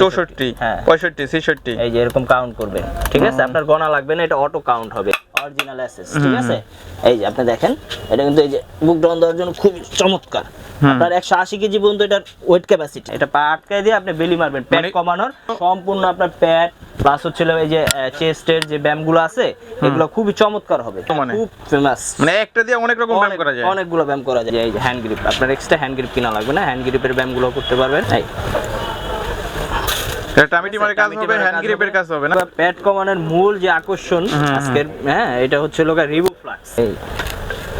চৌষট্টি হ্যাঁ। পঁয়ষট্টি ছেষট্টি। এই যে এরকম কাউন্ট করবে ঠিক আছে? আপনার গণা লাগবে না এটা অটো কাউন্ট হবে অরিজিনাল অ্যাসেস ঠিক আছে? এই যে আপনি দেখেন এটা কিন্তু এই যে বুক ডাউন দেওয়ার জন্য খুব চমৎকার। আপনার একশো আশি কেজি পর্যন্ত এটার ওয়েট ক্যাপাসিটি এটা পা আটকায় দিয়ে আপনি বেলি মারবেন প্যাট মানে- কমানোর। সম্পূর্ণ আপনার প্যাট প্লাস হচ্ছে এই যে চেস্টের যে ব্যায়ামগুলো আছে এগুলো খুবই চমৎকার হবে মানে? খুব ফেমাস মানে একটা দিয়ে অনেক রকম ব্যায়াম করা যায়। অনেকগুলো ব্যায়াম করা যায়। এই যে হ্যান্ড গ্রিপ আপনার এক্সট্রা হ্যান্ড গ্রিপ কিনা লাগবে না? হ্যান্ড গ্রিপের ব্যায়ামগুলো করতে পারবেন। এই। টামিটি মারে কাজ হবে হ্যান্ড গ্রিপের কাজ হবে। না? প্যাট কমানোর মূল যে আকর্ষণ আজকের হ্যাঁ এটা হচ্ছে লোকা রিবু ফ্লাক্স এই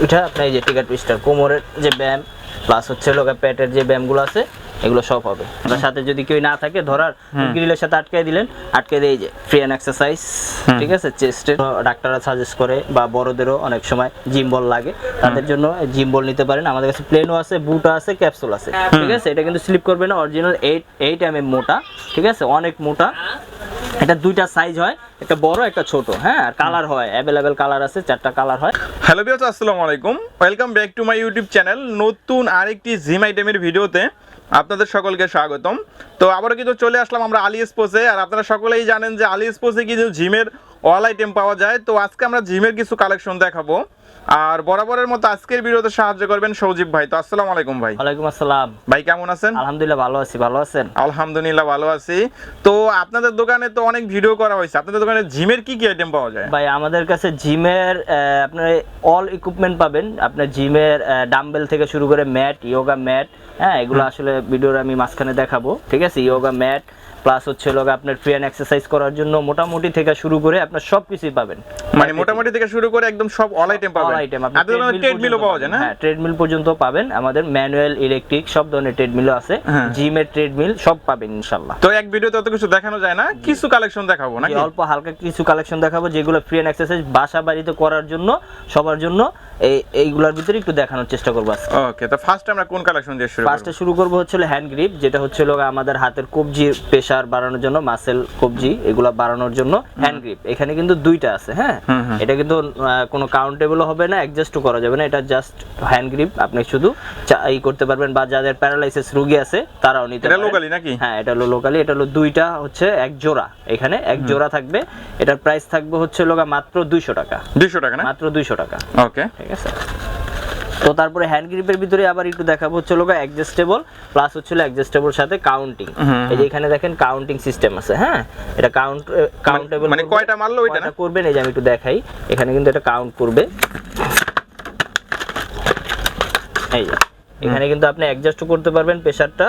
এটা আপনার এই যে টিকার টুইস্টার কোমরের যে ব্যায়াম প্লাস হচ্ছে লোকা প্যাটের যে ব্যায়ামগুলো আছে এগুলো সব হবে। তার সাথে যদি কেউ না থাকে ধরার গ্রিলের সাথে আটকে দিলেন আটকে দিয়ে যে ফ্রি অ্যান্ড এক্সারসাইজ ঠিক আছে? চেস্টের ডাক্তাররা সাজেস্ট করে বা বড়দেরও অনেক সময় জিম বল লাগে। তাদের জন্য জিম বল নিতে পারেন। আমাদের কাছে প্লেনও আছে বুটও আছে ক্যাপসুল আছে। ঠিক আছে? এটা কিন্তু স্লিপ করবে না original eight eight M M মোটা। ঠিক আছে? অনেক মোটা। এটা দুইটা সাইজ হয় একটা বড় একটা ছোট। হ্যাঁ? আর কালার হয় অ্যাভেলেবেল কালার আছে চারটা কালার হয়। হ্যালো বিয়াস আসসালামু আলাইকুম। Welcome back to my YouTube channel নতুন আরেকটি জিম আইটেমের ভিডিওতে আপনাদের সকলকে স্বাগতম। তো আবারও কিন্তু চলে আসলাম আমরা আলি স্পোসে আর আপনারা সকলেই জানেন যে আলি স্পোসে কিন্তু জিমের অল আইটেম পাওয়া যায়। তো আজকে আমরা জিমের কিছু কালেকশন দেখাবো। আর বরাবরের মতো আজকের ভিডিওতে সাহায্য করবেন সৌজিব ভাই। তো আসসালামু আলাইকুম ভাই। ওয়ালাইকুম আসসালাম। ভাই কেমন আছেন? আলহামদুলিল্লাহ ভালো আছি। ভালো আছেন? আলহামদুলিল্লাহ ভালো আছি। তো আপনাদের দোকানে তো অনেক ভিডিও করা হয়েছে। আপনাদের দোকানে জিমের কি কি আইটেম পাওয়া যায়? ভাই আমাদের কাছে জিমের আপনার অল ইকুইপমেন্ট পাবেন। আপনার জিমের ডাম্বেল থেকে শুরু করে ম্যাট ইয়োগা ম্যাট হ্যাঁ এগুলো আসলে ভিডিওর আমি মাঝখানে দেখাবো। ঠিক আছে? ইয়োগা ম্যাট প্লাস হচ্ছে লোক আপনার ফ্রি অ্যান্ড এক্সারসাইজ করার জন্য মোটামুটি থেকে শুরু করে আপনার সব কিছুই পাবেন। মানে মোটামুটি থেকে শুরু করে একদম সব অল আইটেম অল আইটেম দোকানে ট্রেডমিলও পাওয়া যায় না? হ্যাঁ ট্রেডমিল পর্যন্ত পাবেন। আমাদের ম্যানুয়াল ইলেকট্রিক সব ধরনের ট্রেডমিলও আছে। হ্যাঁ। জিমের ট্রেডমিল সব পাবেন ইনশাল্লাহ। তো এক ভিডিওতে অত কিছু দেখানো যায় না? কিছু কালেকশন দেখাবো নাকি? অল্প হালকা কিছু কালেকশন দেখাবো যেগুলো ফ্রি অ্যান্ড এক্সারসাইজ বাসা বাড়িতে করার জন্য সবার জন্য এই এইগুলোর ভিতরে একটু দেখানোর চেষ্টা করব আজকে। ওকে তো ফার্স্ট আমরা কোন কালেকশন দিয়ে শুরু ফার্স্টে শুরু করব হচ্ছে হ্যান্ড গ্রিপ যেটা হচ্ছে আমাদের হাতের কবজি প্রেসার বাড়ানোর জন্য মাসেল কবজি এগুলো বাড়ানোর জন্য হ্যান্ড গ্রিপ এখানে কিন্তু দুইটা আছে হ্যাঁ। এটা কিন্তু কোনো কাউন্টেবল হবে না অ্যাডজাস্টও করা যাবে না। এটা জাস্ট হ্যান্ড গ্রিপ আপনি শুধু ই করতে পারবেন বা যাদের প্যারালাইসিস রোগী আছে তারাও নিতে এটা লোকালি নাকি? হ্যাঁ এটা হলো লোকালি এটা হলো দুইটা হচ্ছে এক জোড়া। এখানে এক জোড়া থাকবে। এটার প্রাইস থাকবে হচ্ছে লোকা মাত্র দুইশো টাকা। 200 টাকা না? মাত্র দুইশো টাকা। ওকে ঠিক আছে? তো তারপরে হ্যান্ড গ্রিপের ভিতরে আবার একটু দেখাবো হচ্ছে লোক অ্যাডজাস্টেবল প্লাস হচ্ছিল অ্যাডজাস্টেবল সাথে কাউন্টিং এই যে এখানে দেখেন কাউন্টিং সিস্টেম আছে হ্যাঁ? এটা কাউন্ট কাউন্টেবল মানে কয়টা মারলো ওইটা? না? করবেন এই যে আমি একটু দেখাই। এখানে কিন্তু এটা কাউন্ট করবে। এই যে। এখানে কিন্তু আপনি অ্যাডজাস্ট করতে পারবেন প্রেসারটা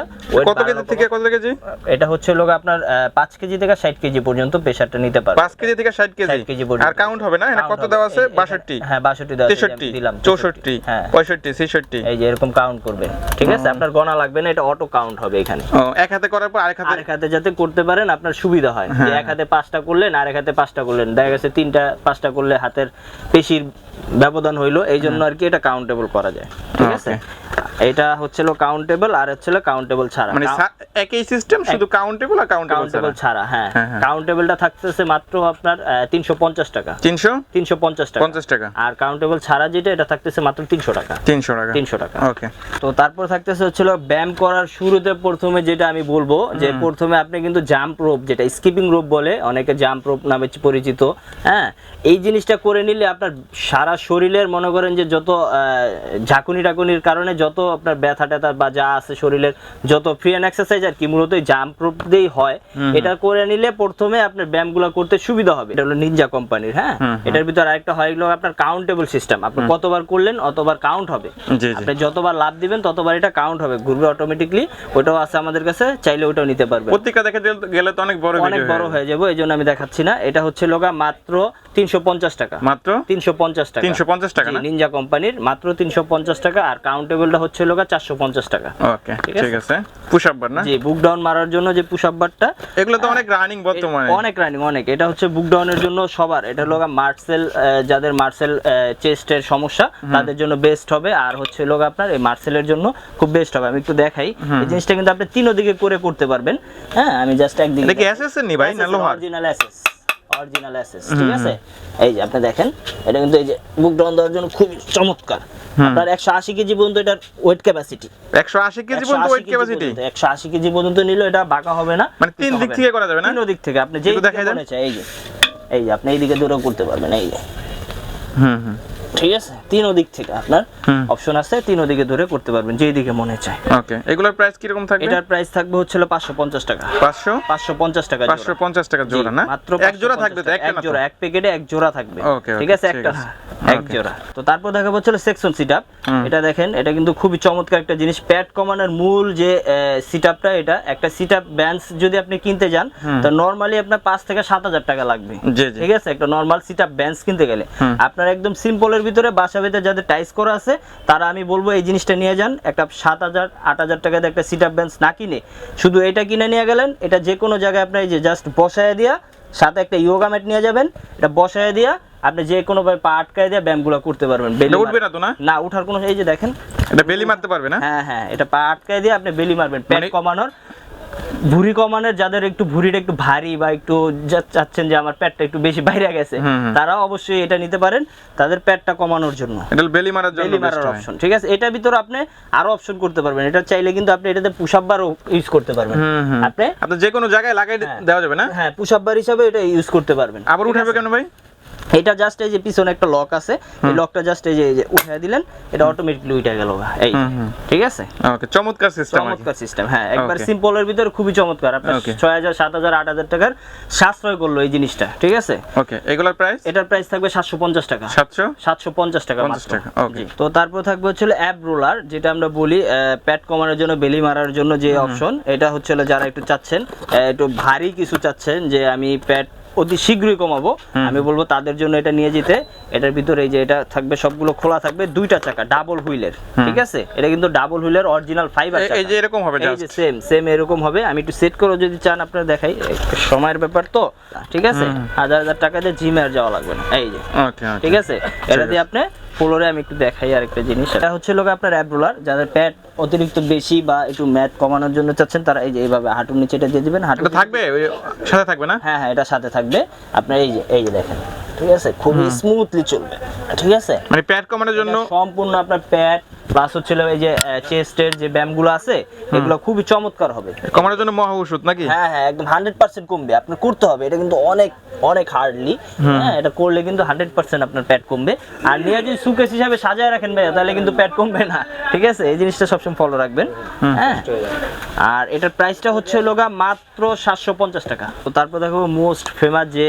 কত কেজি থেকে কত কেজি? এটা হচ্ছে লোক আপনার পাঁচ কেজি থেকে ষাট কেজি পর্যন্ত প্রেসারটা নিতে পারবে 5 কেজি থেকে 60 কেজি? 60 কেজি পর্যন্ত। আর কাউন্ট হবে না? এখানে কত। দেওয়া আছে? 62 হ্যাঁ 62 দেওয়া আছে, আমি 63 দিলাম 64 হ্যাঁ। 65 66 এই যে এরকম কাউন্ট করবেন ঠিক আছে? আপনার গণা লাগবে না এটা অটো কাউন্ট হবে এখানে। এক হাতে করার পর আরেক হাতে আরেক হাতে যাতে করতে পারেন আপনার সুবিধা হয়। যে এক হাতে পাঁচটা করলেন আর এক হাতে পাঁচটা করলেন। দেখা গেছে তিনটা পাঁচটা করলে হাতের পেশির ব্যবধান হইল এই জন্য আর কি এটা কাউন্টেবল করা যায়। ঠিক আছে? এটা হচ্ছিল কাউন্টেবল আর হচ্ছিল কাউন্টেবল ছাড়া। মানে একই সিস্টেম শুধু কাউন্টেবল আর কাউন্টেবল ছাড়া? হ্যাঁ। হ্যাঁ, হ্যাঁ। কাউন্টেবলটা থাকতেছে মাত্র আপনার তিনশো পঞ্চাশ টাকা। 300 তিনশো পঞ্চাশ টাকা। 50 টাকা। আর কাউন্টেবল ছাড়া যেটা এটা থাকতেছে মাত্র তিনশো টাকা। 300 টাকা। তিনশো টাকা। ওকে তো তারপর থাকতেছে হচ্ছিল ব্যায়াম করার শুরুতে প্রথমে যেটা আমি বলব যে প্রথমে আপনি কিন্তু জাম্প রোপ যেটা স্কিপিং রোপ বলে অনেকে জাম্প রোপ নামে পরিচিত হ্যাঁ? এই জিনিসটা করে নিলে আপনার সারা শরীরের মনে করেন যে যত আহ, ঝাঁকুনি টাকুনির কারণে যত আপনার ব্যথা ট্যাথা বা যা আছে শরীরের যত ফ্রি অ্যান্ড এক্সারসাইজ আর কি মূলত জাম্প রোপ দিয়েই হয় এটা করে নিলে প্রথমে আপনার ব্যায়ামগুলো করতে সুবিধা হবে। এটা হলো নিনজা কোম্পানির হ্যাঁ? এটার ভিতর আরেকটা হয় হলো আপনার কাউন্টেবল সিস্টেম আপনি কতবার করলেন অতবার কাউন্ট হবে। আপনি যতবার লাভ দিবেন ততবার এটা কাউন্ট হবে। ঘুরবে অটোমেটিকলি ওটাও আছে আমাদের কাছে চাইলে ওটাও নিতে পারবেন। পত্রিকা দেখে গেলে তো অনেক বড় অনেক বড় হয়ে যাবে এই জন্য আমি দেখাচ্ছি না। এটা হচ্ছে লোগা মাত্র তিনশো পঞ্চাশ টাকা। মাত্র? তিনশো পঞ্চাশ টাকা। 350 টাকা নিনজা কোম্পানির মাত্র তিনশো পঞ্চাশ টাকা আর কাউন্টেবলটা হচ্ছে লোগা চারশো পঞ্চাশ টাকা। ওকে ঠিক আছে? পুশ আপ বার না? জি বুক ডাউন মারার জন্য যে পুশ আপ বারটা এগুলো তো অনেক রানিং বর্তমানে। অনেক রানিং অনেক। এটা হচ্ছে বুক ডাউনের জন্য সবার। এটা হলো মার্সেল যাদের মার্সেল চেস্টের সমস্যা তাদের জন্য বেস্ট হবে। আর হচ্ছে লোক আপনার এই মার্সেলের জন্য খুব বেস্ট হবে। আমি একটু দেখাই। এই জিনিসটা কিন্তু আপনি তিনো দিকে করে করতে পারবেন। হ্যাঁ আমি জাস্ট একদিকে এটা কি এসএস এর নি ভাই না লোহার? অরিজিনাল এসএস অরিজিনাল অ্যাসেস ঠিক আছে? এই যে আপনি দেখেন এটা কিন্তু এই যে বুক ডাউন দেওয়ার জন্য খুব চমৎকার। আপনার একশো আশি কেজি পর্যন্ত এটার ওয়েট ক্যাপাসিটি একশো আশি কেজি পর্যন্ত ওয়েট ক্যাপাসিটি একশো আশি কেজি পর্যন্ত নিলে এটা বাঁকা হবে না মানে তিন দিক থেকে করা যাবে না? তিন দিক থেকে আপনি যেই দেখা চায় এই যে এই যে আপনি এইদিকে দূরও করতে পারবেন এই যে। হুম হুম। ঠিক আছে? তিন দিক থেকে আপনার অপশন আছে তিন দিকে ধরে করতে পারবেন যেই দিকে মনে চায়। ওকে এগুলোর প্রাইস কীরকম থাকবে? এটার প্রাইস থাকবে হচ্ছে পাঁচশো পঞ্চাশ টাকা। পাঁচশো? পাঁচশো পঞ্চাশ টাকা পাঁচশো জোড়া। পঞ্চাশ টাকা জোড়া না? মাত্র এক জোড়া থাকবে তো এক জোড়া এক প্যাকেটে এক জোড়া থাকবে। ঠিক আছে? একটা এক জোড়া। তো তারপর দেখাবো হচ্ছে সেকশন সিটআপ এটা দেখেন এটা কিন্তু খুবই চমৎকার একটা জিনিস। প্যাড কমানোর মূল যে সিটআপটা এটা একটা সিটআপ ব্যান্স যদি আপনি কিনতে যান তো নরমালি আপনার পাঁচ থেকে সাত হাজার টাকা লাগবে। ঠিক আছে? একটা নর্মাল সিটআপ বেঞ্চ কিনতে গেলে। আপনার একদম সিম্পলের ভিতরে বাসা ভিতরে যাদের টাইস করা আছে তারা আমি বলব এই জিনিসটা নিয়ে যান। একটা সাত হাজার আট হাজার টাকাতে একটা সিটআপ বেঞ্চ না কিনে শুধু এটা কিনে নিয়ে গেলেন এটা যে কোনো জায়গায় আপনার এই যে জাস্ট বসায় দিয়া সাথে একটা ইয়োগা ম্যাট নিয়ে যাবেন এটা বসায় দিয়া আপনি যে কোনো ভাবে পা আটকায় দিয়ে ব্যায়ামগুলো করতে পারবেন। এটা উঠবে না তো না? না উঠার কোনো এই যে দেখেন। এটা বেলি মারতে পারবে না? হ্যাঁ হ্যাঁ এটা পা আটকায় দিয়ে আপনি বেলি মারবেন পেট মানে- কমানোর। ভুঁড়ি কমানোর যাদের একটু ভুঁড়িটা একটু ভারী বা একটু চাচ্ছেন যে আমার পেটটা একটু বেশি বাইরে গেছে। তারাও অবশ্যই এটা নিতে পারেন তাদের পেটটা কমানোর জন্য। এটা বেলি মারার জন্য বেলি মারার অপশন ঠিক আছে? এটার ভিতরে আপনি আরও অপশন করতে পারবেন। এটা চাইলে কিন্তু আপনি এটাতে পুশ বার ইউজ করতে পারবেন। আপনি আপনি যে কোনো জায়গায় লাগাই হ্যাঁ। দেওয়া যাবে না? হ্যাঁ পুশ বার হিসাবে এটা ইউজ করতে পারবেন। আবার উঠাবে কেন ভাই? এটা জাস্ট এই যে পিছনে একটা লক আছে এই লকটা জাস্ট এই যে উঠিয়ে দিলেন এটা অটোমেটিকলি উঠে গেল এই। ঠিক আছে ওকে চমৎকার সিস্টেম চমৎকার সিস্টেম হ্যাঁ একবার Okay. সিম্পলের ভিতরে খুবই চমৎকার আপনার Okay. ছয় হাজার সাত হাজার আট হাজার টাকার সাশ্রয় করল এই জিনিসটা ঠিক আছে ওকে এগুলোর প্রাইস এটার প্রাইস থাকবে সাতশো পঞ্চাশ টাকা সাতশো সাতশো পঞ্চাশ টাকা 50 মাত্র। টাকা. জি। তো তারপর থাকবে হচ্ছে অ্যাপ রোলার যেটা আমরা বলি প্যাট কমানোর জন্য বেলি মারার জন্য যে অপশন এটা হচ্ছে যারা একটু চাচ্ছেন একটু ভারী কিছু চাচ্ছেন যে আমি প্যাট অতি শীঘ্রই কমাবো। আমি বলব তাদের জন্য এটা নিয়ে যেতে এটার ভিতরে এই যে এটা থাকবে সবগুলো খোলা থাকবে দুইটা চাকা ডাবল হুইলের ঠিক আছে? এটা কিন্তু ডাবল হুইলের অরিজিনাল ফাইবার এই- যে এরকম হবে এই। যে সেম সেম এরকম হবে। আমি একটু সেট করে যদি চান আপনারা দেখাই সময়ের ব্যাপার তো ঠিক আছে? হাজার হাজার টাকা দিয়ে জিমে আর যাওয়া লাগবে না। এই যে ওকে ঠিক আছে? এটা দিয়ে আপনি ফ্লোরে আমি একটু দেখাই আরেকটা জিনিস। এটা হচ্ছে লোক আপনার অ্যাপ রোলার যাদের প্যাট অতিরিক্ত বেশি বা একটু ম্যাট কমানোর জন্য চাচ্ছেন তারা এই যে এইভাবে হাঁটুর নিচে এটা দিয়ে দিবেন হাঁটুটা থাকবে? সাথে থাকবে না? হ্যাঁ হ্যাঁ এটা সাথে থাকবে। আপনার এই যে এই যে দেখেন ঠিক আছে? খুবই স্মুথলি চলবে ঠিক আছে? মানে প্যাড কমানোর জন্য সম্পূর্ণ আপনার প্যাট প্লাস হচ্ছে হলো এই যে চেস্টের যে ব্যায়ামগুলো আছে এগুলো খুবই চমৎকার হবে। কমানোর জন্য মহা ওষুধ নাকি? হ্যাঁ হ্যাঁ একদম হান্ড্রেড পার্সেন্ট কমবে। আপনার করতে হবে এটা কিন্তু অনেক অনেক হার্ডলি হ্যাঁ এটা করলে কিন্তু হান্ড্রেড পার্সেন্ট আপনার প্যাট কমবে। আর নিয়ে যদি সুকেস হিসাবে সাজায় রাখেন ভাইয়া তাহলে কিন্তু প্যাট কমবে না। ঠিক আছে? এই জিনিসটা সবসময় ফলো রাখবেন। হ্যাঁ? আর এটার প্রাইসটা হচ্ছে লোগা মাত্র সাতশো পঞ্চাশ টাকা। তো তারপর দেখো মোস্ট ফেমাস যে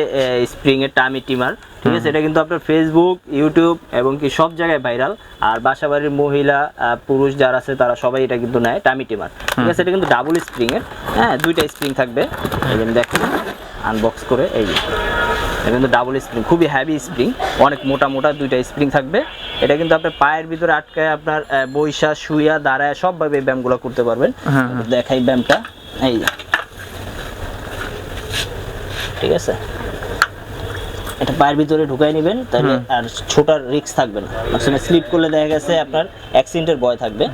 স্প্রিং এর টামি টিমার ঠিক আছে? এটা কিন্তু আপনার ফেসবুক ইউটিউব এবং কি সব জায়গায় ভাইরাল আর বাসাবাড়ির মহিলা আহ, পুরুষ যারা আছে তারা সবাই এটা কিন্তু নেয় টামি টিমার। ঠিক আছে এটা কিন্তু ডাবল স্প্রিং এর। হ্যাঁ দুইটা স্প্রিং থাকবে। এই দেখেন আনবক্স করে এই এটা কিন্তু ডাবল স্প্রিং খুবই হ্যাভি স্প্রিং অনেক মোটা মোটা দুইটা স্প্রিং থাকবে। এটা কিন্তু আপনার পায়ের ভিতরে আটকায় আপনার বৈশা শুইয়া দাঁড়ায় সবভাবে এই ব্যায়ামগুলো করতে পারবেন। হ্যাঁ, দেখাই ব্যায়ামটা। এই ঠিক আছে? এটা পায়ের ভিতরে ঢুকাই নেবেন তাহলে আর ছোটার রিস্ক থাকবে না। মাঝখানে স্লিপ করলে দেখা গেছে আপনার অ্যাক্সিডেন্টের ভয় থাকবে।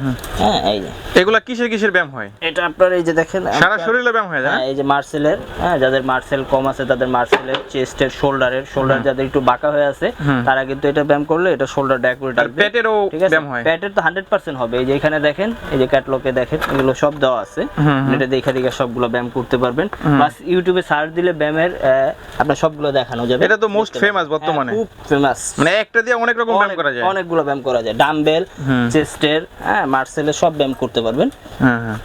হ্যাঁ এই যে। এগুলা কিসের কিসের ব্যায়াম হয়? এটা আপনার এই যে দেখেন সারা শরীরে ব্যায়াম হয়ে যায় হ্যাঁ এই যে মার্সেলের হ্যাঁ যাদের মার্সেল কম আছে তাদের মার্সেলের চেস্টের শোল্ডারের শোল্ডার যাদের একটু বাঁকা হয়ে আছে তারা কিন্তু এটা ব্যায়াম করলে এটা শোল্ডার ড্যাকুরেট আর পেটেরও ব্যায়াম হয়। প্যাটের তো হান্ড্রেড পার্সেন্ট হবে। এই যে এখানে দেখেন এই যে ক্যাটলগে দেখেন এগুলো সব দেওয়া আছে। এটা দেখে দেখে সবগুলো ব্যায়াম করতে পারবেন। প্লাস ইউটিউবে সার্চ দিলে ব্যায়ামের আপনার সবগুলো দেখানো যাবে। এটা তো পাবেন। famous বর্তমানে। হ্যাঁ, খুব ফেমাস মানে একটা দিয়ে অনেক রকম ব্যায়াম করা যায়। অনেকগুলো ব্যায়াম করা যায়। ডাম্বেল চেস্টের হ্যাঁ মার্সেলের সব ব্যায়াম করতে পারবেন। হ্যাঁ হ্যাঁ।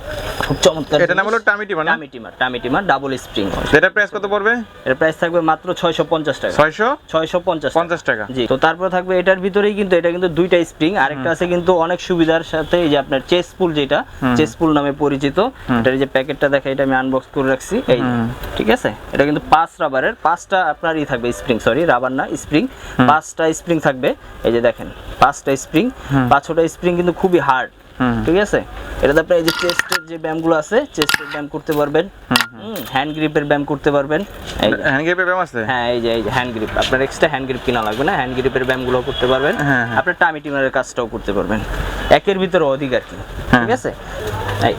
খুব চমৎকার এটা নাম হলো টামি টিমা না? Tummy trimmer tummy trimmer double spring এটার প্রাইস কত পড়বে? এর প্রাইস থাকবে মাত্র ছয়শো পঞ্চাশ টাকা। ছয়শো? ছয়শো পঞ্চাশ পঞ্চাশ টাকা। জি তো তারপরে থাকবে এটার ভিতরেই কিন্তু এটা কিন্তু দুইটা স্প্রিং আরেকটা আছে কিন্তু অনেক সুবিধার সাথে এই যে আপনার চেস পুল যেটা চেস পুল নামে পরিচিত। এটার এই যে প্যাকেটটা দেখা এটা আমি আনবক্স করে রাখছি। এই ঠিক আছে? এটা কিন্তু পাঁচ রাবারের পাঁচটা আপনার ই থাকবে স্প্রিং সরি রাবার না স্প্রিং পাঁচটা স্প্রিং থাকবে। এই যে দেখেন পাঁচটা স্প্রিং পাঁচটা স্প্রিং কিন্তু খুবই হার্ড ঠিক আছে? এটাতে আপনি এই যে চেস্টের যে ব্যায়ামগুলো আছে চেস্টের ব্যায়াম করতে পারবেন। হ্যান্ড গ্রিপের ব্যায়াম করতে পারবেন। হ্যান্ড গ্রিপের ব্যায়াম আছে? হ্যাঁ এই যে এই যে হ্যান্ড গ্রিপ আপনার এক্সট্রা হ্যান্ড গ্রিপ কিনা লাগবে না হ্যান্ড গ্রিপের ব্যায়ামগুলো করতে পারবেন। হ্যাঁ, হ্যাঁ। আপনার টামি টিমারের কাজটাও করতে পারবেন। একের ভিতরে অধিক আর কি হ্যাঁ। ঠিক আছে? এই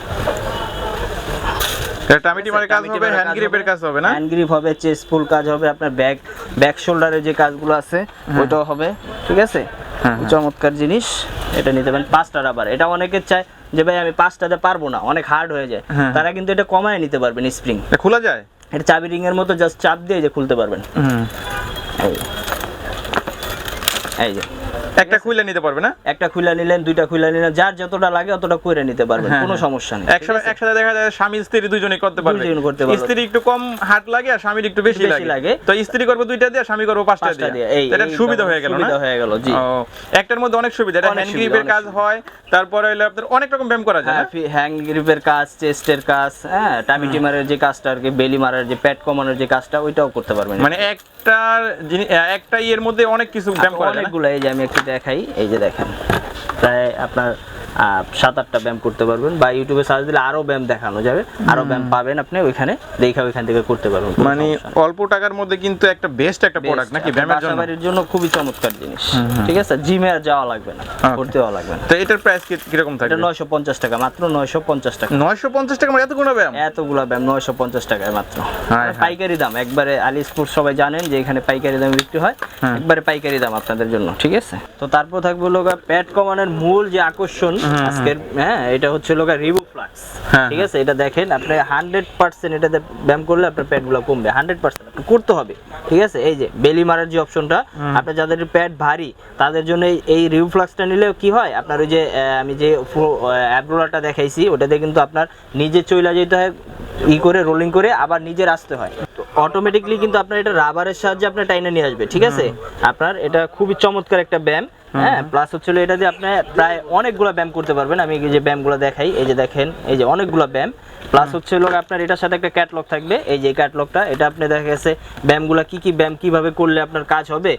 এটা টামিটি মারে কাজ হবে হ্যান্ড গ্রিপের কাজ হবে। না? হ্যান্ড গ্রিপ হবে চেস্ট ফুল কাজ হবে আপনার ব্যাক ব্যাক শোল্ডারের যে কাজগুলো আছে হবে ঠিক আছে? হ্যাঁ, চমৎকার জিনিস এটা নিতে পারেন। পাঁচটা রাবার এটা অনেকে চায় যে ভাই আমি পাঁচটাতে পারব না। অনেক হার্ড হয়ে যায়। হ্যাঁ। তারা কিন্তু এটা কমায় নিতে পারবেন স্প্রিং খোলা যায়? এটা চাবি রিং এর মতো জাস্ট চাপ দিয়ে যে খুলতে পারবেন। এই যে। একটা খুলে নিতে পারবে না? একটা খুলে নিলেন দুইটা খুলে নিলেন যার যতটা লাগে অতটা করে নিতে পারবেন হ্যাঁ, কোনো হ্যাঁ। সমস্যা নেই। একসাথে একসাথে দেখা যায় স্বামী স্ত্রী দুজনেই করতে পারবে। দুইজনে করতে পারবে। স্ত্রী একটু কম হাট লাগে আর স্বামীর একটু বেশি লাগে। তো স্ত্রী করবে দুইটা দিয়ে স্বামী করবে পাঁচটা দিয়ে। এটা সুবিধা হয়ে গেল না? সুবিধা হয়ে গেল জি। একটার মধ্যে অনেক সুবিধা। এটা হ্যান্ড গ্রিপের কাজ হয় তারপরে হলো আপনার অনেক রকম ব্যায়াম করা যায় হ্যাঁ হ্যান্ড গ্রিপের কাজ চেস্টের কাজ হ্যাঁ টামিটি মারের যে কাজটা আর কি বেলি মারার যে প্যাট কমানোর যে কাজটা ওইটাও করতে পারবেন। মানে একটার একটা ইয়ের মধ্যে অনেক কিছু ব্যায়াম করা যায় অনেকগুলো এই যে আমি একটু দেখাই এই যে দেখেন। প্রায় আপনার সাত আটটা ব্যায়াম করতে পারবেন বা ইউটিউবে সার্চ দিলে আরও ব্যায়াম দেখানো যাবে আরও ব্যায়াম পাবেন আপনি ওইখানে দেখে ওইখান থেকে করতে পারবেন মানে অল্প টাকার মধ্যে কিন্তু একটা বেস্ট একটা প্রোডাক্ট নাকি ব্যায়ামের জন্য? বাসাবাড়ির জন্য খুবই চমৎকার জিনিস ঠিক আছে? জিমে আর যাওয়া লাগবে না. করতে যাওয়া লাগবে না। তো এটার প্রাইস কীরকম এটা থাকবে? নয়শো পঞ্চাশ টাকা মাত্র নয়শো পঞ্চাশ টাকা। নয়শো পঞ্চাশ টাকা মানে এতগুলো ব্যায়াম? এতগুলা ব্যায়াম নয়শো পঞ্চাশ টাকায় মাত্র। পাইকারি দাম একবারে আলিসপুর সবাই জানেন যে এখানে পাইকারি দাম বিক্রি হয় হ্যাঁ। একবারে পাইকারি দাম আপনাদের জন্য ঠিক আছে? তো তারপর থাকবে লোকা প্যাট কমানোর মূল যে আকর্ষণ আজকের হ্যাঁ এটা হচ্ছে লোকা রিবু ফ্লাক্স হ্যাঁ, ঠিক আছে? এটা দেখেন আপনি হান্ড্রেড পার্সেন্ট এটাতে ব্যায়াম করলে আপনার প্যাটগুলো কমবে। হান্ড্রেড পার্সেন্ট করতে হবে। ঠিক আছে? এই যে বেলি মারার যে অপশনটা আপনার যাদের প্যাট ভারী তাদের জন্য এই- নিলে কি হয়? আপনার ওই যে আমি যে অ্যাব্রোলাটা দেখাইছি ওটাতে কিন্তু আপনার নিজে চইলা যেতে হয় ই করে রোলিং করে আবার নিজের আসতে হয়। অটোমেটিকলি কিন্তু আপনার এটা রাবারের সাহায্যে আপনার টাইনে নিয়ে আসবে। ঠিক আছে? আপনার এটা খুবই চমৎকার একটা ব্যায়াম। হ্যাঁ প্লাস হচ্ছে হলো এটা দিয়ে আপনি প্রায় অনেকগুলো ব্যায়াম করতে পারবেন। আমি যে ব্যায়ামগুলো দেখাই এই যে দেখেন এই যে অনেকগুলো ব্যায়াম। প্লাস হচ্ছে হলো আপনার এটার সাথে একটা ক্যাটলগ থাকবে। এই যে ক্যাটলগটা এটা আপনি দেখা গেছে ব্যায়ামগুলো কি কি ব্যায়াম কীভাবে করলে আপনার কাজ হবে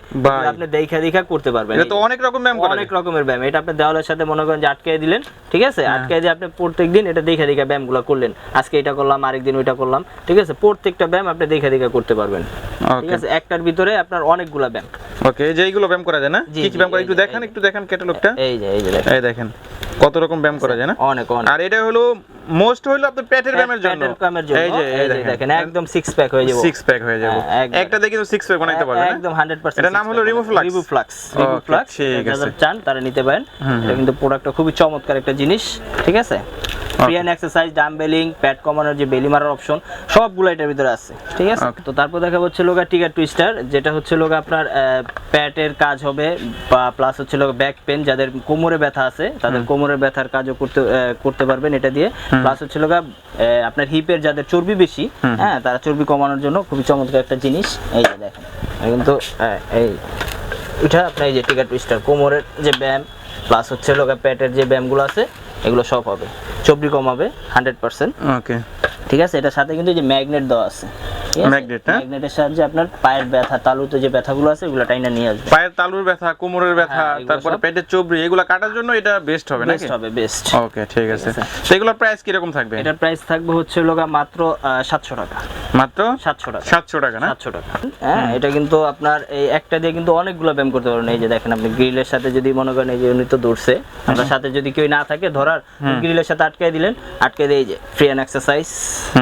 আপনি দেখা দেখা করতে পারবেন। এটা তো অনেক রকম ব্যায়াম অনেক রকমের ব্যায়াম। এটা আপনি দেওয়ালের সাথে মনে করেন যে আটকে দিলেন ঠিক আছে? হ্যাঁ। আটকে দিয়ে আপনি প্রত্যেক দিন এটা দেখে দেখে ব্যায়ামগুলো করলেন। আজকে এটা করলাম আরেকদিন ওইটা করলাম ঠিক আছে? প্রত্যেকটা ব্যায়াম আপনি দেখে দেখে করতে পারবেন। ঠিক আছে? একটার ভিতরে আপনার অনেকগুলো ব্যায়াম। ওকে যে এইগুলো ব্যায়াম করা যায় না? কি কি ব্যায়াম করা একটু দেখেন দেখান একটু দেখেন ক্যাটালগটা এই যে এই যে এই দেখেন। কত রকম ব্যায়াম করা যায় না? অনেক অনেক। আর এটা হলো মোস্ট হলো আপনার পেটের ব্যায়ামের জন্য। পেটের ব্যায়ামের জন্য। এই যে এই দেখেন। একদম সিক্স প্যাক হয়ে যাবে। সিক্স প্যাক হয়ে যাবে। হ্যাঁ, একটা দিয়ে কিন্তু সিক্স প্যাক বানাইতে পারবে একদম 100% এটার নাম হলো? Remove flux remove Okay, flux যারা চান তারা নিতে পারেন। এটা কিন্তু প্রোডাক্টটা খুবই চমৎকার একটা জিনিস ঠিক আছে? এক্সারসাইজ ডাম্বেলিং কমানোর যে বেলি মারার অপশন সবগুলো এটার ভিতরে আছে ঠিক আছে? তো তারপর দেখা হচ্ছে লোগা টিকার টুইস্টার যেটা হচ্ছে লোগা আপনার প্যাটের কাজ হবে বা প্লাস হচ্ছে লোগা ব্যাক পেন যাদের কোমরে ব্যথা আছে তাদের কোমরের ব্যথার কাজও করতে করতে পারবেন এটা দিয়ে। প্লাস হচ্ছে লোগা আপনার হিপের যাদের চর্বি বেশি হ্যাঁ তারা চর্বি কমানোর জন্য খুবই চমৎকার একটা জিনিস। এই যে দেখেন কিন্তু এই এটা আপনার এই যে টিকার টুইস্টার কোমরের যে ব্যায়াম প্লাস হচ্ছে লোগা প্যাটের যে ব্যায়ামগুলো আছে এগুলো সব হবে। চর্বি কমাবে হান্ড্রেড পার্সেন্ট ওকে ঠিক আছে এটার সাথে কিন্তু যে ম্যাগনেট দেওয়া আছে। Magnet, হ্যাঁ? ম্যাগনেটের সাহায্যে আপনার পায়ের ব্যথা তালুতে যে ব্যথাগুলো আছে এগুলো টাইনা নিয়ে আসবে। পায়ের তালুর ব্যথা কোমরের ব্যথা হ্যাঁ, তারপরে পেটের চোবড়ি এগুলো কাটার জন্য এটা বেস্ট হবে নাকি? বেস্ট হবে বেস্ট ওকে ঠিক আছে। এগুলোর প্রাইস কীরকম থাকবে? এটার প্রাইস থাকবে হচ্ছে লোগা মাত্র সাতশো টাকা। মাত্র? সাতশো টাকা। সাতশো টাকা না? সাতশো টাকা। হ্যাঁ এটা কিন্তু আপনার এই একটা দিয়ে কিন্তু অনেকগুলো ব্যায়াম করতে পারবেন। এই যে দেখেন আপনি গ্রিলের সাথে যদি মনে করেন এই যে উনি তো দৌড়ছে আপনার সাথে যদি কেউ না থাকে ধরার গ্রিলের সাথে আটকে দিলেন আটকে দিয়ে যে ফ্রি অ্যান্ড এক্সারসাইজ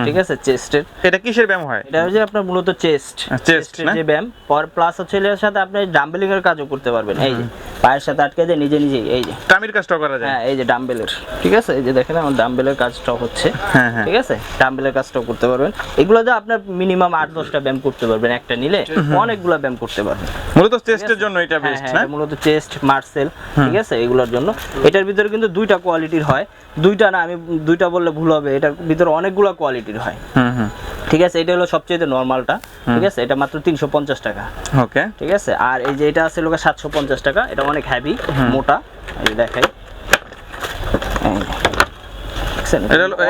ঠিক আছে চেস্টের। এটা কিসের ব্যায়াম হয়? এটা হচ্ছে আপনার মূলত চেস্ট। chest, যে ব্যায়াম পর প্লাস হচ্ছে এর সাথে আপনি ডাম্বেলিং এর কাজও করতে পারবেন। এই যে পায়ের সাথে আটকে দিয়ে নিজে নিজেই এই যে। টামির কাজটা করা যায়। হ্যাঁ এই যে ডাম্বেলের ঠিক আছে? এই যে দেখেন আমার ডাম্বেলের কাজটাও হচ্ছে। হ্যাঁ, হ্যাঁ। ঠিক আছে? ডাম্বেলের কাজটাও করতে পারবেন। এগুলো দিয়ে আপনার মিনিমাম আট দশটা ব্যায়াম করতে পারবেন একটা নিলে অনেকগুলো ব্যায়াম করতে পারবেন। মূলত চেস্টের জন্য এটা হ্যাঁ, বেস্ট হ্যাঁ, না? মূলত চেস্ট মার্সেল ঠিক আছে এগুলোর জন্য। এটার ভিতরে কিন্তু দুইটা কোয়ালিটির হয়। দুইটা না আমি দুইটা বললে ভুল হবে এটার ভিতরে অনেকগুলো কোয়ালিটির হয়। ঠিক আছে এটা হলো সবচেয়ে নর্মালটা ঠিক আছে এটা মাত্র তিনশো পঞ্চাশ টাকা। ওকে ঠিক আছে আর এই যে এটা আছে লোক সাতশো পঞ্চাশ টাকা এটা অনেক হ্যাভি মোটা এই দেখাই। দেখছেন?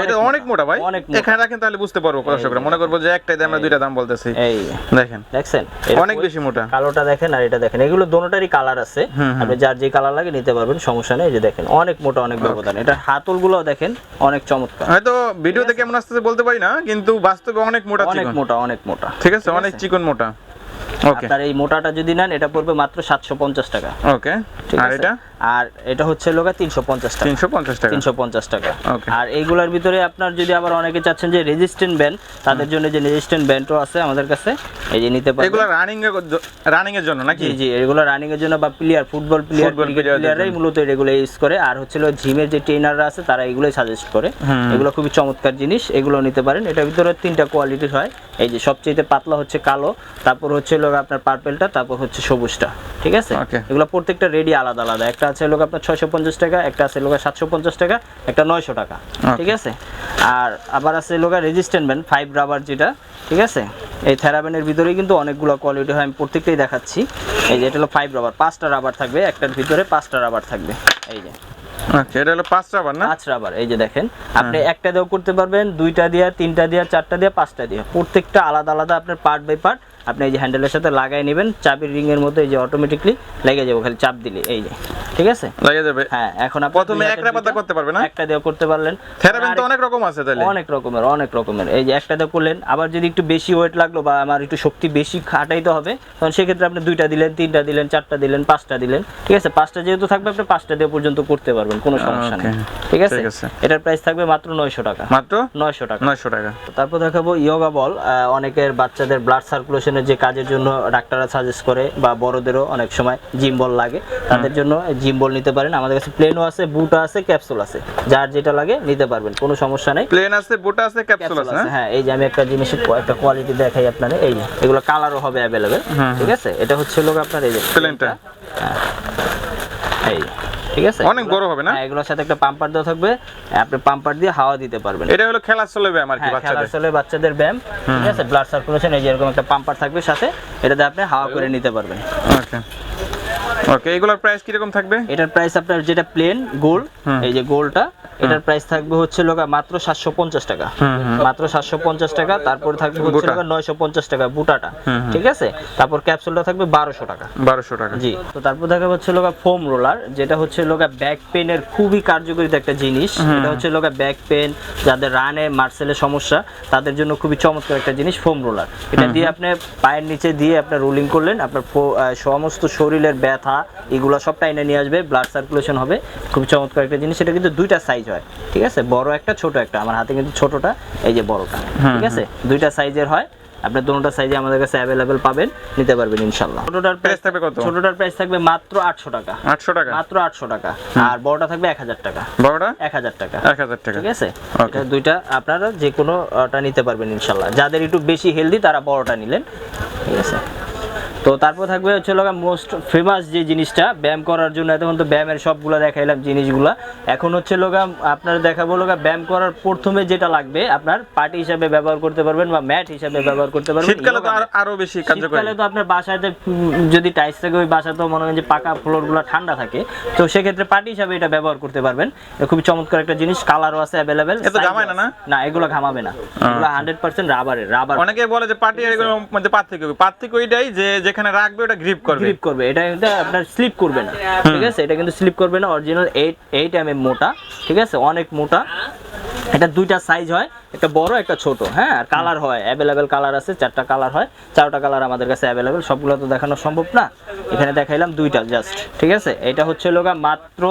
এটা অনেক মোটা। ভাই। অনেক এখানে রাখেন তাহলে বুঝতে পারব দর্শকরা মনে করব যে একটাই আমরা দুইটা দাম বলতেছি। এই। দেখেন। দেখছেন অনেক বেশি মোটা। কালোটা দেখেন আর এটা দেখেন। এগুলো দোনোটারই কালার আছে। আপনি যার যে কালার লাগে নিতে পারবেন সমস্যা নেই। যে দেখেন অনেক মোটা অনেক ব্যবধান এটা হাতলগুলো দেখেন অনেক চমৎকার। হয়তো ভিডিওতে কেমন আসতেছে বলতে পারি না কিন্তু বাস্তবে অনেক মোটা অনেক মোটা অনেক মোটা। ঠিক আছে? অনেক চিকন মোটা। ওকে আপনার এই মোটাটা যদি নেন এটা পড়বে মাত্র সাতশো পঞ্চাশ টাকা। ওকে আর এটা? আর এটা হচ্ছে লোকা তিনশো পঞ্চাশ টাকা। তিনশো পঞ্চাশ টাকা? তিনশো পঞ্চাশ টাকা। আর এইগুলোর ভিতরে আপনার যদি আবার অনেকে চাচ্ছেন যে রেজিস্ট্যান্ট ব্যান্ড তাদের জন্য যে রেজিস্ট্যান্ট ব্যান্ডও আছে আমাদের কাছে এই যে নিতে এগুলো রানিং এর রানিং এর জন্য নাকি? জি এগুলো রানিং এর জন্য বা প্লেয়ার ফুটবল প্লেয়ার প্লেয়াররাই মূলত এগুলো ইউজ করে। আর হচ্ছিল জিমের যে ট্রেনাররা আছে তারা এগুলোই সাজেস্ট করে। এগুলো খুবই চমৎকার জিনিস এগুলো নিতে পারেন। এটার ভিতরে তিনটা কোয়ালিটির হয়। এই যে সবচেয়ে পাতলা হচ্ছে কালো তারপর হচ্ছে আপনার পার্পেলটা তারপর হচ্ছে সবুজটা। ঠিক আছে. এগুলো প্রত্যেকটা রেডি আলাদা আলাদা। একটা আছে লোক আপনার ছয়শো পঞ্চাশ টাকা একটা আছে লোক সাতশো পঞ্চাশ টাকা একটা নয়শো টাকা ঠিক আছে? আর আবার আছে লোক রেজিস্ট্যান্ট ব্যান্ড ফাইভ রাবার যেটা ঠিক আছে? এই থেরাবেনের ভিতরেই কিন্তু অনেকগুলো কোয়ালিটি হয় আমি প্রত্যেকটাই দেখাচ্ছি। এই যে এটা হলো ফাইভ রাবার পাঁচটা রাবার থাকবে একটার ভিতরে পাঁচটা রাবার থাকবে এই যে। আচ্ছা এটা হলো পাঁচ রাবার না? পাঁচ রাবার এই যে দেখেন। আপনি একটা দিয়েও করতে পারবেন দুইটা দিয়া তিনটা দিয়া চারটা দিয়া পাঁচটা দিয়া। প্রত্যেকটা আলাদা আলাদা আপনার পার্ট বাই পার্ট আপনি এই যে হ্যান্ডেলের সাথে লাগাই নেবেন চাবির রিং এর মতো এই যে অটোমেটিকলি লেগে যাবে খালি চাপ দিলে এই যে। ঠিক আছে? লাগে যাবে হ্যাঁ এখন আপনি প্রথমে দুই এক হাতের রাবার দুইটা- করতে পারবে না? একটা দিয়েও করতে পারলেন। তো অনেক রকম আছে তাহলে। অনেক রকমের অনেক রকমের। এই যে একটাতে করলেন আবার যদি একটু বেশি ওয়েট লাগল বা আমার একটু শক্তি বেশি খাটাইতে হবে তখন সেক্ষেত্রে আপনি দুইটা দিলেন তিনটা দিলেন চারটা দিলেন পাঁচটা দিলেন। ঠিক আছে? পাঁচটা যেহেতু থাকবে আপনি পাঁচটা দিয়ে পর্যন্ত করতে পারবেন কোনো সমস্যা নেই। ঠিক আছে? এটার প্রাইস থাকবে মাত্র নয়শো টাকা। মাত্র? নয়শো টাকা। নয়শো টাকা। তারপর দেখাবো ইয়োগা বল অনেকের বাচ্চাদের ব্লাড সার্কুলেশনের যে কাজের জন্য ডাক্তাররা সাজেস্ট করে বা বড়দেরও অনেক সময় জিম বল লাগে। তাদের জন্য জিম বল নিতে পারেন। আমাদের কাছে প্লেনও আছে বুটও আছে ক্যাপসুল আছে। যার যেটা লাগে নিতে পারবেন কোনো সমস্যা নেই। প্লেন আছে বোটা আছে ক্যাপসুল আছে আছে হ্যাঁ? এই যে আমি একটা জিনিসের একটা কোয়ালিটি দেখাই আপনাদের এই এগুলো কালারও হবে অ্যাভেলেবেল ঠিক আছে? এটা হচ্ছে লোক আপনার এই যে প্লেনটা এই ঠিক আছে? অনেক বড় হবে না? হ্যাঁ এগুলোর সাথে একটা পাম্পার দেওয়া থাকবে আপনি পাম্পার দিয়ে হাওয়া দিতে পারবেন। এটা হলো খেলা চলবে আমার কি হ্যাঁ খেলার বাচ্চাদের। চলে বাচ্চাদের ব্যায়াম ঠিক আছে? ব্লাড সার্কুলেশন এই যে এরকম একটা পাম্পার থাকবে সাথে এটাতে আপনি হাওয়া করে নিতে পারবেন। ওকে ওকে এগুলোর প্রাইস কীরকম থাকবে? এটার প্রাইস আপনার যেটা প্লেন গোল এই যে গোলটা এটার প্রাইস থাকবে হচ্ছে লোকা মাত্র সাতশো পঞ্চাশ টাকা। মাত্র সাতশো পঞ্চাশ টাকা তারপর থাকবে হচ্ছে লোকা নয়শো পঞ্চাশ টাকা বুটাটা ঠিক আছে? তারপর ক্যাপসুলটা থাকবে বারোশো টাকা। বারোশো টাকা। জি তো তারপর দেখা হচ্ছে লোকা ফোম রোলার যেটা হচ্ছে লোকা ব্যাক পেনের খুবই কার্যকরী একটা জিনিস। এটা হচ্ছে লোকা ব্যাক পেন যাদের রানে মার্সেলের সমস্যা তাদের জন্য খুবই চমৎকার একটা জিনিস ফোম রোলার এটা দিয়ে আপনি পায়ের নিচে দিয়ে আপনার রোলিং করলেন আপনার সমস্ত শরীরের ব্যথা এগুলো সব টাইনে নিয়ে আসবে ব্লাড সার্কুলেশন হবে। খুব চমৎকার একটা জিনিস এটা কিন্তু দুইটা সাইজ হয় ঠিক আছে? বড় একটা ছোট একটা আমার হাতে কিন্তু ছোটটা এই যে বড়টা ঠিক আছে? দুইটা সাইজের হয় আপনি দুটোটা সাইজে আমাদের কাছে অ্যাভেলেবেল পাবেন নিতে পারবেন ইনশাল্লাহ ছোটটার প্রাইস থাকবে কত? ছোটটার প্রাইস থাকবে মাত্র আটশো টাকা। আটশো টাকা? মাত্র আটশো টাকা। আর বড়টা থাকবে এক হাজার টাকা। বড়টা? এক হাজার টাকা। এক হাজার টাকা। ঠিক আছে. এটা দুইটা আপনারা যে কোনো ওটা নিতে পারবেন ইনশাল্লাহ যাদের একটু বেশি হেলদি তারা বড়টা নিলেন। ঠিক আছে? তো তারপর থাকবে হচ্ছে লোক মোস্ট ফেমাস যে জিনিসটা ব্যায়াম করার জন্য। এতক্ষণ তো ব্যায়ামের সবগুলো দেখাইলাম জিনিসগুলো। এখন হচ্ছে লোক আপনার দেখাবো লোক ব্যায়াম করার প্রথমে যেটা লাগবে আপনার পার্টি হিসাবে ব্যবহার করতে পারবেন বা ম্যাট হিসাবে ব্যবহার করতে পারবেন। শীতকালে তো আর- বেশি কার্যকরী। শীতকালে তো আপনার উম, যদি টাইলস থাকে ওই বাসা তো মনে হয় যে পাকা ফ্লোরগুলো ঠান্ডা থাকে। তো সেক্ষেত্রে পার্টি হিসাবে এটা ব্যবহার করতে পারবেন। এটা খুবই চমৎকার একটা জিনিস কালারও আছে অ্যাভেলেবেল এ তো ঘামায় না, না? না এগুলো ঘামাবে না। এগুলো হান্ড্রেড পার্সেন্ট রাবারের রাবার অনেকে বলে যে পার্টি এগুলোর মধ্যে পার্থক্য পার্থক্য এটাই যে যেখানে রাখবে, ওটা গ্রিপ করবে। গ্রিপ করবে। এটা কিন্তু আপনার স্লিপ করবে না। ঠিক আছে? এটা কিন্তু স্লিপ করবে না। অরিজিনাল এইট এইট এম মোটা। ঠিক আছে? অনেক মোটা। এটা দুইটা সাইজ হয়। একটা বড় একটা ছোট হ্যাঁ? আর কালার হয় অ্যাভেলেবেল কালার আছে চারটা কালার হয় চারটা কালার আমাদের কাছে অ্যাভেলেবেল সবগুলো তো দেখানো সম্ভব না। এখানে দেখাইলাম দুইটা জাস্ট ঠিক আছে? এটা হচ্ছে লোকা মাত্র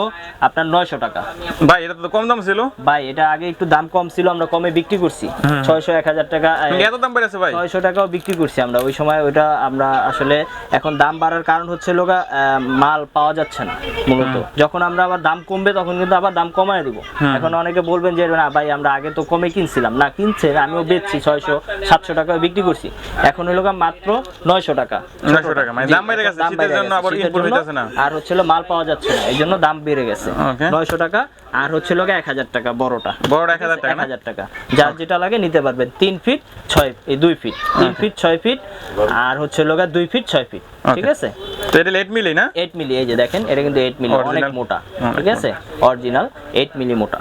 আপনার নয়শো টাকা। ভাই এটা তো কম দাম ছিল? ভাই এটা আগে একটু দাম কম ছিল আমরা কমে বিক্রি করছি। ছয়শো এক হাজার টাকা এত দাম বেড়েছে ভাই? ছয়শো টাকাও বিক্রি করছি আমরা। ওই সময় ওইটা আমরা আসলে এখন দাম বাড়ার কারণ হচ্ছে লোকা মাল পাওয়া যাচ্ছে না মূলত। যখন আমরা আবার দাম কমবে তখন কিন্তু আবার দাম কমায় দিব। এখন অনেকে বলবেন যে না ভাই আমরা আগে তো কমে কিনছিলাম। না কিনছে আমিও বেচছি ছয়শো সাতশো টাকা বিক্রি করছি। এখন হলো মাত্র নয়শো টাকা। 900 টাকা, মানে দাম বেড়ে গেছে, শীতের জন্য আবার শীতের import না। আর হচ্ছে মাল পাওয়া যাচ্ছে না এই জন্য দাম বেড়ে গেছে। নয়শো টাকা আর হচ্ছে লোক এক হাজার টাকা বড়টা। বড় এক হাজার টাকা এক হাজার টাকা। যার যেটা লাগে নিতে পারবেন তিন ফিট ছয় এই দুই ফিট। তিন ফিট ছয় ফিট আর হচ্ছে লোকা দুই ফিট ছয় ফিট ঠিক আছে? তো এটা লেট মিলি না? এইট মিলি এই যে দেখেন এটা কিন্তু এইট মিলি অনেক মোটা ঠিক আছে? অরিজিনাল এইট মিলি মোটা।